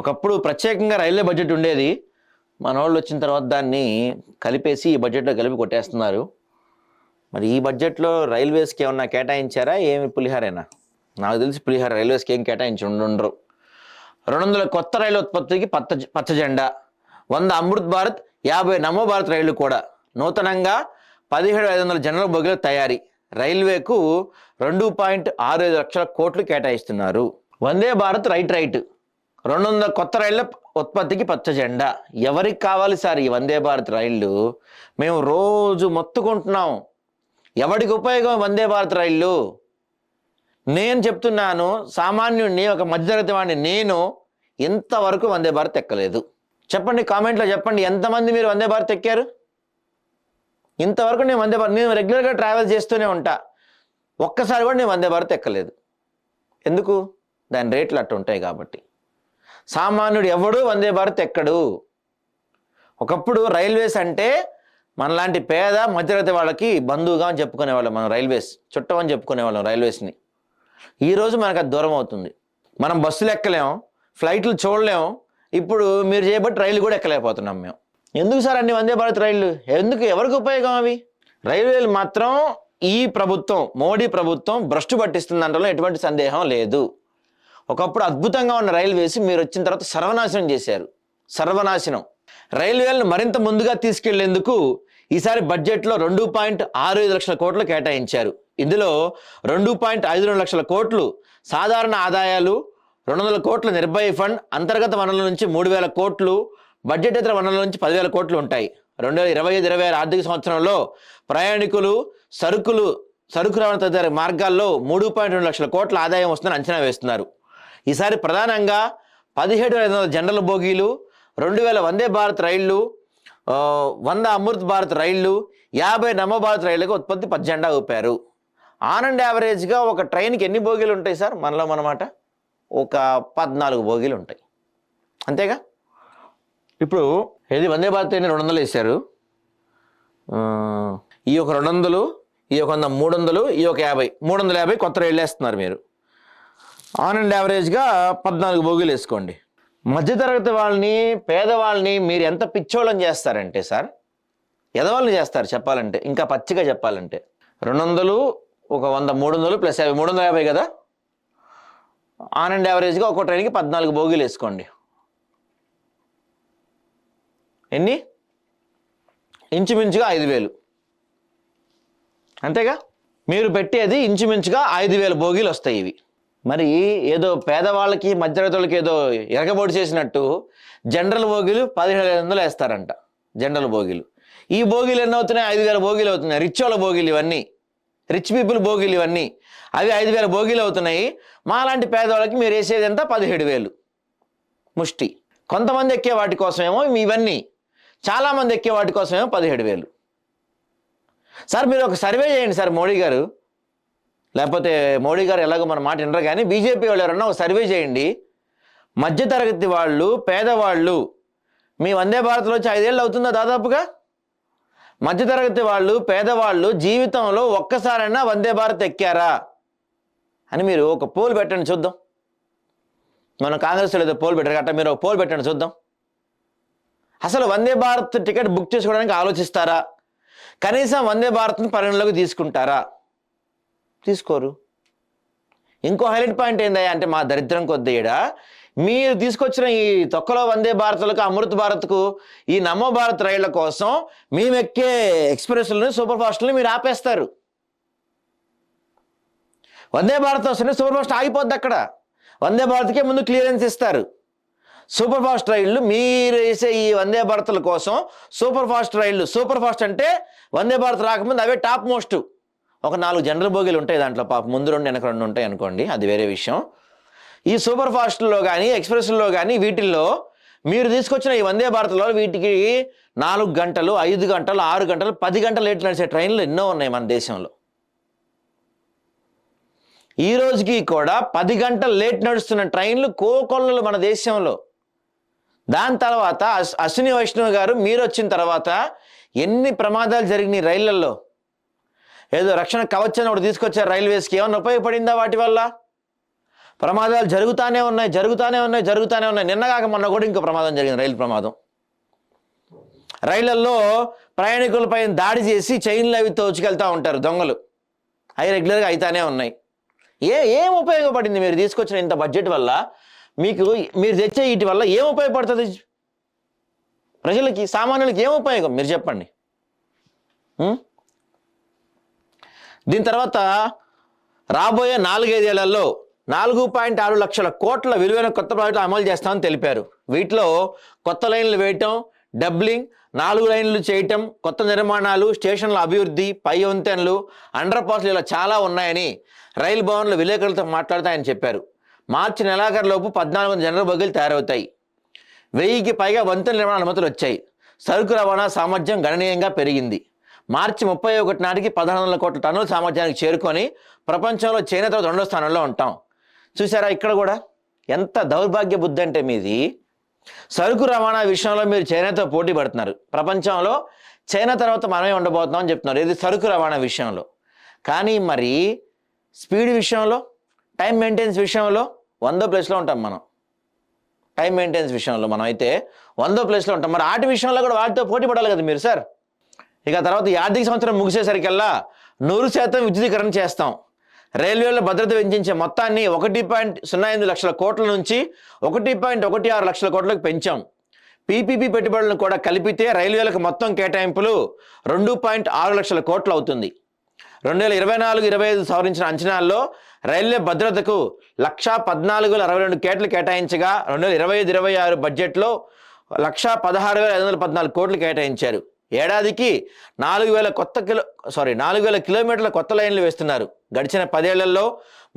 ఒకప్పుడు ప్రత్యేకంగా railway budget ఉండేది. మన వాళ్ళు వచ్చిన తర్వాత దాన్ని కలిపేసి ఈ బడ్జెట్లో కలిపి కొట్టేస్తున్నారు. మరి ఈ బడ్జెట్లో రైల్వేస్కి ఏమన్నా కేటాయించారా? ఏమి పులిహారేనా? నాకు తెలిసి పులిహార రైల్వేస్కి ఏం కేటాయించి ఉండరు. రెండు వందల కొత్త రైలు ఉత్పత్తికి పచ్చ పచ్చ జెండా. వంద అమృత్ భారత్ యాభై నమో భారత్ రైళ్ళు కూడా. నూతనంగా పదిహేడు ఐదు వందల జనరల్ బొగిల తయారీ. రైల్వేకు రెండు పాయింట్ ఆరు ఐదు లక్షల కోట్లు కేటాయిస్తున్నారు. Vande Bharat right right. రెండు వందల కొత్త రైళ్ళ ఉత్పత్తికి పచ్చ జెండా. ఎవరికి కావాలి సార్ ఈ వందే భారత్ రైళ్ళు? మేము రోజు మొత్తుకుంటున్నాం. ఎవడికి ఉపయోగం వందే భారత్ రైళ్ళు? నేను చెప్తున్నాను సామాన్యుడిని ఒక మధ్యతరగతి వాడిని నేను ఇంతవరకు వందే భారత్ ఎక్కలేదు. చెప్పండి కామెంట్లో చెప్పండి ఎంతమంది మీరు వందే భారత్ ఎక్కారు? ఇంతవరకు నేను వందే భారత్ నేను రెగ్యులర్గా ట్రావెల్ చేస్తూనే ఉంటా. ఒక్కసారి కూడా నేను వందే భారత్ ఎక్కలేదు. ఎందుకు? దాని రేట్లు అట్టు ఉంటాయి కాబట్టి. సామాన్యుడు ఎవడు? వందే భారత్ ఎక్కడు? ఒకప్పుడు రైల్వేస్ అంటే మనలాంటి పేద మధ్యతరగతి వాళ్ళకి బంధువుగా అని చెప్పుకునేవాళ్ళం మనం రైల్వేస్ చుట్టం అని చెప్పుకునేవాళ్ళం రైల్వేస్ని. ఈరోజు మనకు అది దూరం అవుతుంది. మనం బస్సులు ఎక్కలేం ఫ్లైట్లు చూడలేం. ఇప్పుడు మీరు చేయబట్టి రైలు కూడా ఎక్కలేకపోతున్నాం మేము. ఎందుకు సార్ అన్ని వందే భారత్ రైళ్ళు ఎందుకు? ఎవరికి ఉపయోగం అవి? రైల్వేలు మాత్రం ఈ ప్రభుత్వం మోడీ ప్రభుత్వం భ్రష్టు పట్టిస్తుంది అనడంలో ఎటువంటి సందేహం లేదు. ఒకప్పుడు అద్భుతంగా ఉన్న రైల్వేస్ మీరు వచ్చిన తర్వాత సర్వనాశనం చేశారు. సర్వనాశనం. రైల్వేలను మరింత ముందుగా తీసుకెళ్ళేందుకు ఈసారి బడ్జెట్లో రెండు పాయింట్ ఆరు ఐదు లక్షల కోట్లు కేటాయించారు. ఇందులో రెండు పాయింట్ ఐదు రెండు లక్షల కోట్లు సాధారణ ఆదాయాలు రెండు వందల కోట్ల నిర్భయ ఫండ్ అంతర్గత వనరుల నుంచి మూడు వేల కోట్లు బడ్జెటేతర వనరుల నుంచి పదివేల కోట్లు ఉంటాయి. రెండు వేల ఇరవై ఐదు ఇరవై ఆరు ఆర్థిక సంవత్సరంలో ప్రయాణికులు సరుకులు సరుకు రవాణా తదితర మార్గాల్లో మూడు పాయింట్ రెండు లక్షల కోట్ల ఆదాయం వస్తుందని అంచనా వేస్తున్నారు. ఈసారి ప్రధానంగా పదిహేడు ఐదు వందల జనరల్ బోగీలు రెండు వేల వందే భారత్ రైళ్ళు వంద అమృత్ భారత్ రైళ్ళు యాభై నమో భారత్ రైళ్ళకు ఉత్పత్తి పద్దెండా ఊపారు ఆన్ అండ్ యావరేజ్గా ఒక ట్రైన్కి ఎన్ని బోగీలు ఉంటాయి సార్? మనలో మనమాట ఒక పద్నాలుగు బోగీలు ఉంటాయి. అంతేగా? ఇప్పుడు ఏది? వందే భారత్ ట్రైన్ రెండు వందలు వేశారు. ఈ ఒక రెండు వందలు ఈ ఒక వంద మూడు వందలు ఈ ఒక యాభై మూడు వందల యాభై కొత్త రైళ్ళు వేస్తున్నారు మీరు. ఆన్ అండ్ యావరేజ్గా పద్నాలుగు బోగీలు వేసుకోండి. మధ్యతరగతి వాళ్ళని పేదవాళ్ళని మీరు ఎంత పిచ్చోళ్ళని చేస్తారంటే సార్ ఎదవాళ్ళని చేస్తారు చెప్పాలంటే ఇంకా పచ్చిగా చెప్పాలంటే. రెండు వందలు ఒక వంద మూడు వందలు ప్లస్ యాభై మూడు వందల యాభై కదా? ఆన్ అండ్ యావరేజ్గా ఒక్కో ట్రైన్కి పద్నాలుగు బోగీలు వేసుకోండి. ఎన్ని? ఇంచుమించుగా ఐదు వేలు. అంతేగా? మీరు పెట్టేది ఇంచుమించుగా ఐదు వేల బోగీలు వస్తాయి ఇవి. మరి ఏదో పేదవాళ్ళకి మధ్యరతులకి ఏదో ఎరగబోటు చేసినట్టు జనరల్ బోగీలు పదిహేడు ఐదు వందలు వేస్తారంట. జనరల్ బోగీలు ఈ బోగీలు ఎన్ని అవుతున్నాయి ఐదు వేల బోగీలు అవుతున్నాయి. రిచ్ వాళ్ళ బోగీలు ఇవన్నీ. రిచ్ పీపుల్ బోగీలు ఇవన్నీ. అవి ఐదు వేల బోగీలు అవుతున్నాయి. మాలాంటి పేదవాళ్ళకి మీరు వేసేది ఎంత? పదిహేడు వేలు. ముష్టి. కొంతమంది ఎక్కే వాటి కోసమేమో ఇవన్నీ. చాలామంది ఎక్కే వాటి కోసమేమో పదిహేడు వేలు. సార్ మీరు ఒక సర్వే చేయండి సార్ మోడీ గారు. లేకపోతే మోడీ గారు ఎలాగో మన మాట వినరు కానీ బీజేపీ వాళ్ళు ఎవరన్నా ఒక సర్వే చేయండి. మధ్యతరగతి వాళ్ళు పేదవాళ్ళు మీ వందే భారత్లో వచ్చి ఐదేళ్ళు అవుతుందా దాదాపుగా? మధ్యతరగతి వాళ్ళు పేదవాళ్ళు జీవితంలో ఒక్కసారైనా వందే భారత్ ఎక్కారా? అని మీరు ఒక పోల్ పెట్టండి చూద్దాం. మనం కాంగ్రెస్ ఏదో పోల్ పెట్టారు గట్ట మీరు ఒక పోల్ పెట్టండి చూద్దాం. అసలు వందే భారత్ టికెట్ బుక్ చేసుకోవడానికి ఆలోచిస్తారా? కనీసం వందే భారత్ని పరిగణలోకి తీసుకుంటారా? తీసుకోరు. ఇంకో హైలైట్ పాయింట్ ఏందయ్యా? అంటే మా దరిద్రం కొద్ది ఈడ మీరు తీసుకొచ్చిన ఈ తొక్కలో వందే భారత్లకు అమృత్ భారత్కు ఈ నమో భారత్ రైళ్ళ కోసం మేము ఎక్కే ఎక్స్ప్రెస్లని సూపర్ ఫాస్ట్లని మీరు ఆపేస్తారు. వందే భారత్ వస్తేనే సూపర్ ఫాస్ట్ ఆగిపోద్ది అక్కడ. వందే భారత్కే ముందు క్లియరెన్స్ ఇస్తారు. సూపర్ ఫాస్ట్ రైళ్ళు మీరు వేసే ఈ వందే భారత్ల కోసం సూపర్ ఫాస్ట్ రైళ్ళు సూపర్ ఫాస్ట్ అంటే వందే భారత్ రాకముందు అవే టాప్ మోస్ట్. ఒక నాలుగు జనరల్ బోగీలు ఉంటాయి దాంట్లో. పాప ముందు రెండు వెనక రెండు ఉంటాయి అనుకోండి. అది వేరే విషయం. ఈ సూపర్ ఫాస్ట్లో కానీ ఎక్స్ప్రెస్లో కానీ వీటిల్లో మీరు తీసుకొచ్చిన ఈ వందే భారత్లో వీటికి నాలుగు గంటలు ఐదు గంటలు ఆరు గంటలు పది గంటలు లేట్ నడిచే ట్రైన్లు ఎన్నో ఉన్నాయి మన దేశంలో. ఈ రోజుకి కూడా పది గంటలు లేట్ నడుస్తున్న ట్రైన్లు కోకొల్లలు మన దేశంలో. దాని తర్వాత అశ్- అశ్విని వైష్ణవ్ గారు మీరు వచ్చిన తర్వాత ఎన్ని ప్రమాదాలు జరిగినాయి రైళ్ళలో ఏదో రక్షణ కవచం ఒకటి తీసుకొచ్చారు రైల్వేస్కి. ఏమన్నా ఉపయోగపడిందా వాటి వల్ల? ప్రమాదాలు జరుగుతానే ఉన్నాయి జరుగుతానే ఉన్నాయి జరుగుతూనే ఉన్నాయి. నిన్నగాక మొన్న కూడా ఇంకో ప్రమాదం జరిగింది రైలు ప్రమాదం. రైళ్ళలో ప్రయాణికులపై దాడి చేసి చైన్లు అవి తోచుకెళ్తూ ఉంటారు దొంగలు. అవి రెగ్యులర్గా అవుతానే ఉన్నాయి. ఏ ఏం ఉపయోగపడింది మీరు తీసుకొచ్చిన ఇంత బడ్జెట్ వల్ల? మీకు మీరు తెచ్చే వీటి వల్ల ఏం ఉపయోగపడుతుంది? ప్రజలకి సామాన్యులకి ఏం ఉపయోగం? మీరు చెప్పండి. దీని తర్వాత రాబోయే నాలుగైదేళ్ళలో నాలుగు పాయింట్ ఆరు లక్షల కోట్ల విలువైన కొత్త ప్రాజెక్టులు అమలు చేస్తామని తెలిపారు. వీటిలో కొత్త లైన్లు వేయటం డబ్లింగ్ నాలుగు లైన్లు చేయటం కొత్త నిర్మాణాలు స్టేషన్ల అభివృద్ధి పై వంతెనలు అండర్ పాస్లు ఇలా చాలా ఉన్నాయని రైలు భవన్లు విలేకరులతో మాట్లాడుతూ ఆయన చెప్పారు. మార్చి నెలాఖరులోపు పద్నాలుగు వందల జనరల్ బగ్గులు తయారవుతాయి. వెయ్యికి పైగా వంతెన నిర్మాణ అనుమతులు వచ్చాయి. సరుకు రవాణా సామర్థ్యం గణనీయంగా పెరిగింది. మార్చి ముప్పై ఒకటి నాటికి పదహారు వందల కోట్ల టన్నుల సామర్థ్యానికి చేరుకొని ప్రపంచంలో చైనా తర్వాత రెండో స్థానంలో ఉంటాం. చూసారా ఇక్కడ కూడా? ఎంత దౌర్భాగ్య బుద్ధి అంటే మీది? సరుకు రవాణా విషయంలో మీరు చైనాతో పోటీ పడుతున్నారు. ప్రపంచంలో చైనా తర్వాత మనమే ఉండబోతున్నాం అని చెప్తున్నారు. ఇది సరుకు రవాణా విషయంలో. కానీ మరి స్పీడ్ విషయంలో టైం మెయింటెనెన్స్ విషయంలో వందో ప్లేస్లో ఉంటాం మనం. టైం మెయింటెనెన్స్ విషయంలో మనం అయితే వందో ప్లేస్లో ఉంటాం. మరి ఆటి విషయంలో కూడా వాటితో పోటీ పడాలి కదా మీరు సార్? ఇక తర్వాత ఈ ఆర్థిక సంవత్సరం ముగిసేసరికల్లా నూరు శాతం విద్యుదీకరణ చేస్తాం. రైల్వేల భద్రత పెంచే మొత్తాన్ని ఒకటి పాయింట్ సున్నా ఎనిమిది లక్షల కోట్ల నుంచి ఒకటి పాయింట్ ఒకటి ఆరు లక్షల కోట్లకు పెంచాం. పీపీపీ పెట్టుబడులను కూడా కలిపితే రైల్వేలకు మొత్తం కేటాయింపులు రెండు పాయింట్ ఆరు లక్షల కోట్లు అవుతుంది. రెండు వేల ఇరవై నాలుగు ఇరవై ఐదు సవరించిన అంచనాల్లో రైల్వే భద్రతకు లక్షా పద్నాలుగు వేల అరవై రెండు కేట్లు కేటాయించగా రెండు వేల ఇరవై ఐదు ఇరవై ఆరు బడ్జెట్లో లక్షా పదహారు వేల ఐదు వందల పద్నాలుగు కోట్లు కేటాయించారు. ఏడాదికి నాలుగు వేల కొత్త కిలో సారీ నాలుగు వేల కిలోమీటర్ల కొత్త లైన్లు వేస్తున్నారు. గడిచిన పదేళ్ళలో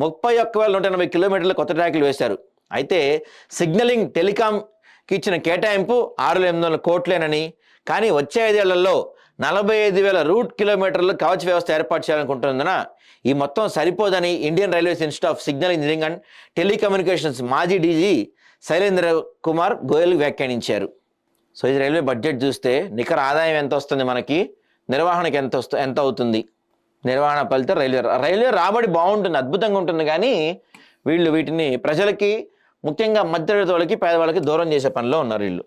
ముప్పై ఒక్క వేల నూట ఎనభై కిలోమీటర్ల కొత్త ట్రాక్లు వేశారు. అయితే సిగ్నలింగ్ టెలికాంకి ఇచ్చిన కేటాయింపు ఆరు వేల ఎనిమిది వందల కోట్లేనని కానీ వచ్చే ఐదేళ్ళలో నలభై ఐదు వేల రూట్ కిలోమీటర్లు కవచ వ్యవస్థ ఏర్పాటు చేయాలనుకుంటున్నందున ఈ మొత్తం సరిపోదని Indian railways institute of signal engineering and telecommunications మాజీ డీజీ శైలేంద్ర కుమార్ గోయల్ వ్యాఖ్యానించారు. సో ఇది రైల్వే బడ్జెట్ చూస్తే నికర ఆదాయం ఎంత వస్తుంది మనకి? నిర్వహణకి ఎంత వస్తు ఎంత అవుతుంది? నిర్వహణ ఫలితం రైల్వే రైల్వే రాబడి బాగుంటుంది అద్భుతంగా ఉంటుంది కానీ వీళ్ళు వీటిని ప్రజలకి ముఖ్యంగా మధ్యతరగతి వాళ్ళకి పేదవాళ్ళకి దూరం చేసే పనిలో ఉన్నారు వీళ్ళు.